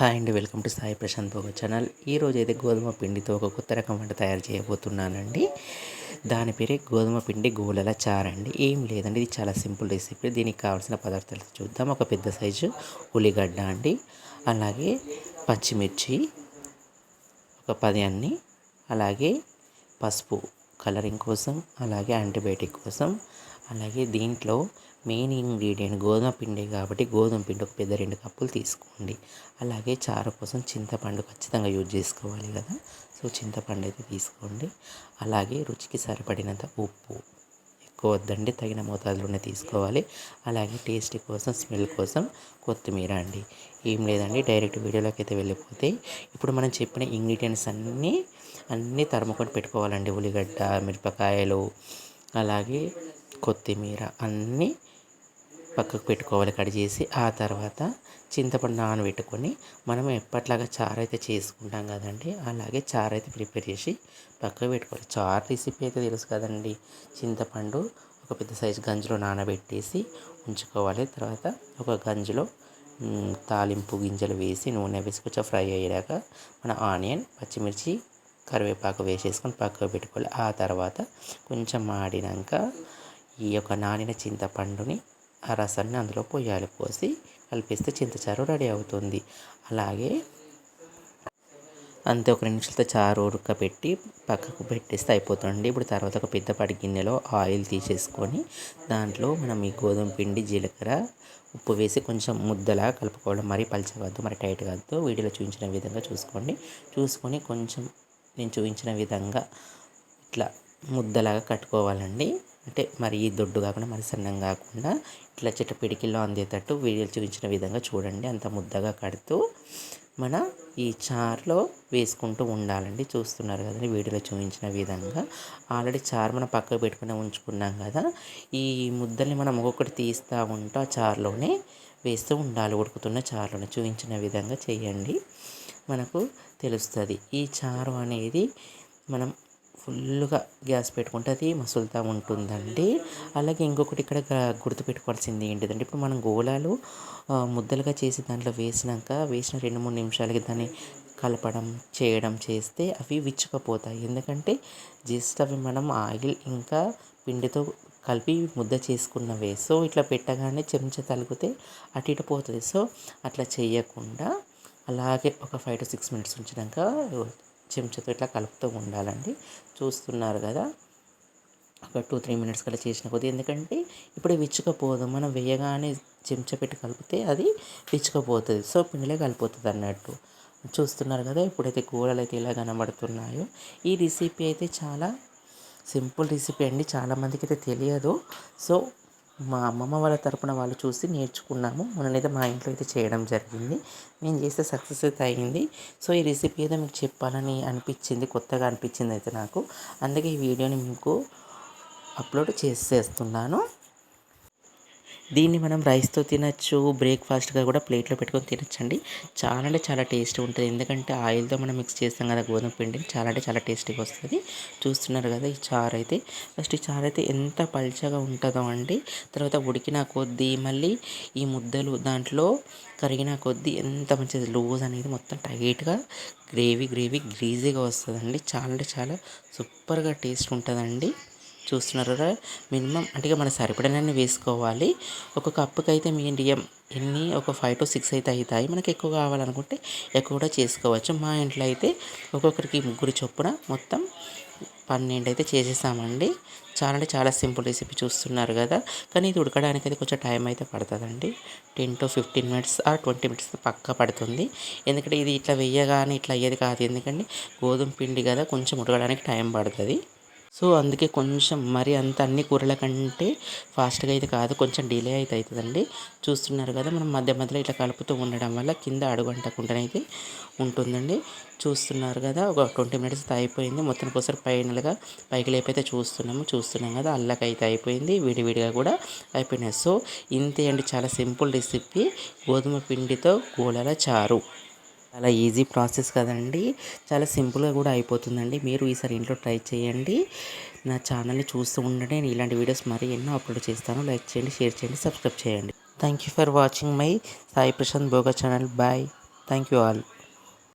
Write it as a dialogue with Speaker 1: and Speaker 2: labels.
Speaker 1: Hi అండి welcome to Sai Prashanth Bhoga channel. ఈరోజు అయితే గోధుమ పిండితో ఒక కొత్త రకం వంట తయారు చేయబోతున్నానండి. దాని పేరే గోధుమ పిండి గోలల చారండి ఏం లేదండి ఇది చాలా సింపుల్ రెసిపీ. దీనికి కావాల్సిన పదార్థాలు చూద్దాం. ఒక పెద్ద సైజు ఉల్లిగడ్డ అండి అలాగే పచ్చిమిర్చి ఒక పది అన్ని అలాగే పసుపు కలరింగ్ కోసం అలాగే యాంటీబయాటిక్ కోసం అలాగే దీంట్లో మెయిన్ ఇంగ్రీడియంట్ గోధుమ పిండి కాబట్టి గోధుమ పిండి ఒక పెద్ద రెండు కప్పులు తీసుకోండి. అలాగే చారు కోసం చింతపండు ఖచ్చితంగా యూజ్ చేసుకోవాలి కదా. సో చింతపండు అయితే తీసుకోండి. అలాగే రుచికి సరిపడినంత ఉప్పు ఎక్కువ వద్దండి. తగిన మోతాదులోనే తీసుకోవాలి. అలాగే టేస్ట్ కోసం స్మెల్ కోసం కొత్తిమీర అండి. ఏం లేదండి డైరెక్ట్ వీడియోలోకి అయితే వెళ్ళిపోతే ఇప్పుడు మనం చెప్పిన ఇంగ్రీడియంట్స్ అన్నీ అన్నీ తరుముకొని పెట్టుకోవాలండి. ఉల్లిగడ్డ మిరపకాయలు అలాగే కొత్తిమీర అన్నీ పక్కకు పెట్టుకోవాలి కట్ చేసి ఆ తర్వాత చింతపండు నానబెట్టుకొని మనం ఎప్పట్లాగా చారు అయితే చేసుకుంటాం కదండి అలాగే చారు అయితే ప్రిపేర్ చేసి పక్కకు పెట్టుకోవాలి. చారు రెసిపీ అయితే తెలుసు కదండి చింతపండు ఒక పెద్ద సైజు గంజిలో నానబెట్టేసి ఉంచుకోవాలి. తర్వాత ఒక గంజిలో తాలింపు గింజలు వేసి నూనె వేసి కొంచెం ఫ్రై అయ్యాక మన ఆనియన్ పచ్చిమిర్చి కరివేపాకు వేసేసుకొని పక్కకు పెట్టుకోవాలి. ఆ తర్వాత కొంచెం మాడినాక ఈ యొక్క నానిన చింతపండుని ఆ రసాన్ని అందులో పోయాలి పోసి కలిపిస్తే చింతచారు రెడీ అవుతుంది. అలాగే అంతే ఒక నిమిషాలతో చారు ఉడకబెట్టి పక్కకు పెట్టేస్తే అయిపోతుంది ఇప్పుడు తర్వాత ఒక పెద్దపాటి గిన్నెలో ఆయిల్ తీసేసుకొని దాంట్లో మనం ఈ గోధుమ పిండి జీలకర్ర ఉప్పు వేసి కొంచెం ముద్దలా కలుపుకోవడం. మరీ పలచవద్దు మరి టైట్ కాదు వీడియోలో చూపించిన విధంగా చూసుకోండి. చూసుకొని కొంచెం నేను చూపించిన విధంగా ఇట్లా ముద్దలాగా కట్టుకోవాలండి. అంటే మరి దొడ్డు కాకుండా మరి సన్నం కాకుండా ఇట్లా చెట్టు పిడికిల్లో అందేటట్టు వీడియోలు చూపించిన విధంగా చూడండి. అంత ముద్దగా కడుతూ మన ఈ చారులో వేసుకుంటూ ఉండాలండి. చూస్తున్నారు కదండి వీడియోలో చూపించిన విధంగా. ఆల్రెడీ చారు మనం పక్కకు పెట్టుకుని ఉంచుకున్నాం కదా ఈ ముద్దల్ని మనం ఒక్కొక్కటి తీస్తూ ఉంటూ ఆ చారులోనే వేస్తూ ఉండాలి. ఉడుకుతున్న చారులోనే చూపించిన విధంగా చేయండి. మనకు తెలుస్తుంది. ఈ చారు అనేది మనం ఫుల్గా గ్యాస్ పెట్టుకుంటే అది మసులుతూ ఉంటుందండి. అలాగే ఇంకొకటి ఇక్కడ గుర్తుపెట్టుకోవాల్సింది ఏంటిదంటే ఇప్పుడు మనం గోళాలు ముద్దలుగా చేసి దాంట్లో వేసినాక వేసిన రెండు మూడు నిమిషాలకి దాన్ని కలపడం చేయడం చేస్తే అవి విచ్చుకపోతాయి. ఎందుకంటే జస్ట్ అవి మనం ఆయిల్ ఇంకా పిండితో కలిపి ముద్ద చేసుకున్నవే. సో ఇట్లా పెట్టగానే చెంచా తలిగితే అటు ఇటు పోతుంది. సో అట్లా చేయకుండా అలాగే ఒక ఫైవ్ టు సిక్స్ మినిట్స్ ఉంచినాక చెంచాతో ఇట్లా కలుపుతూ ఉండాలండి. చూస్తున్నారు కదా. ఒక టూ త్రీ మినిట్స్ కల్లా చేసిన కొద్ది ఎందుకంటే ఇప్పుడు విచ్చుకపోదు. మనం వేయగానే చెంచా పెట్టి కలిపితే అది విచ్చుకపోతుంది. సో పిండిలే కలిపోతుంది అన్నట్టు. చూస్తున్నారు కదా ఇప్పుడైతే కూరలు అయితే ఇలా కనబడుతున్నాయో. ఈ రెసిపీ అయితే చాలా సింపుల్ రెసిపీ అండి. చాలామందికి అయితే తెలియదు. సో మా అమ్మమ్మ వాళ్ళ తరపున వాళ్ళు చూసి నేర్చుకున్నాము. మొన్ననైతే మా ఇంట్లో అయితే చేయడం జరిగింది. నేను చేస్తే సక్సెస్ అయితే అయింది. సో ఈ రెసిపీ ఏదో మీకు చెప్పాలని అనిపించింది కొత్తగా అనిపించింది అయితే నాకు. అందుకే ఈ వీడియోని మీకు అప్లోడ్ చేసేస్తున్నాను. దీన్ని మనం రైస్తో తినచ్చు బ్రేక్ఫాస్ట్గా కూడా ప్లేట్లో పెట్టుకొని తినచ్చండి. చాలా అంటే చాలా టేస్ట్ ఉంటుంది. ఎందుకంటే ఆయిల్తో మనం మిక్స్ చేస్తాం కదా గోధుమ పిండిని చాలా అంటే చాలా టేస్టీగా వస్తుంది. చూస్తున్నారు కదా ఈ చారు అయితే. ఫస్ట్ ఈ చారు అయితే ఎంత పల్చగా ఉంటుందో అండి. తర్వాత ఉడికిన కొద్దీ మళ్ళీ ఈ ముద్దలు దాంట్లో కరిగిన కొద్దీ ఎంత మంచిది. లూజ్ అనేది మొత్తం టైట్గా గ్రేవీ గ్రేవీ గ్రీజీగా వస్తుందండి. చాలా అంటే చాలా సూపర్గా టేస్ట్ ఉంటుందండి. చూస్తున్నారు కదా. మినిమం అంటే మన సరిపడనన్నీ వేసుకోవాలి. ఒక కప్పుకి అయితే మీడియం ఎన్ని? ఒక ఫైవ్ టు సిక్స్ అయితే అవుతాయి. మనకి ఎక్కువ కావాలనుకుంటే ఎక్కువ కూడా చేసుకోవచ్చు. మా ఇంట్లో అయితే ఒక్కొక్కరికి ముగ్గురు చొప్పున మొత్తం పన్నెండు అయితే చేసేసామండి. చాలా అంటే చాలా సింపుల్ రెసిపీ చూస్తున్నారు కదా. కానీ ఇది ఉడకడానికి అయితే కొంచెం టైం అయితే పడుతుందండి. టెన్ టు ఫిఫ్టీన్ మినిట్స్ ఆ ట్వంటీ మినిట్స్ పక్క పడుతుంది. ఎందుకంటే ఇది ఇట్లా వెయ్యగానే ఇట్లా అయ్యేది కాదు. ఎందుకంటే గోధుమ పిండి కదా కొంచెం ఉడకడానికి టైం పడుతుంది. సో అందుకే కొంచెం మరి అంత అన్ని కూరల కంటే ఫాస్ట్గా అయితే కాదు కొంచెం డిలే అయితే అవుతుందండి. చూస్తున్నారు కదా మనం మధ్య మధ్యలో ఇట్లా కలుపుతూ ఉండడం వల్ల కింద అడుగు అంటకుండానైతే ఉంటుందండి. చూస్తున్నారు కదా ఒక ట్వంటీ మినిట్స్ అయిపోయింది. మొత్తం ఒకసారి ఫైనల్గా పైకి లేపైతే చూస్తున్నాము. చూస్తున్నాం కదా అల్లకైతే అయిపోయింది. విడివిడిగా కూడా అయిపోయినాయి. సో ఇంతే అండి. చాలా సింపుల్ రెసిపీ. గోధుమ పిండితో గోళల చారు. చాలా ఈజీ ప్రాసెస్ కదండి. చాలా సింపుల్గా కూడా అయిపోతుందండి. మీరు ఈసారి ఇంట్లో ట్రై చేయండి. నా ఛానల్ని చూస్తూ ఉండండి. నేను ఇలాంటి వీడియోస్ మరీ ఎన్నో అప్లోడ్ చేస్తాను. లైక్ చేయండి షేర్ చేయండి సబ్స్క్రైబ్ చేయండి. Thank you for watching my Sai Prashant Bhoga channel. Bye. Thank you all.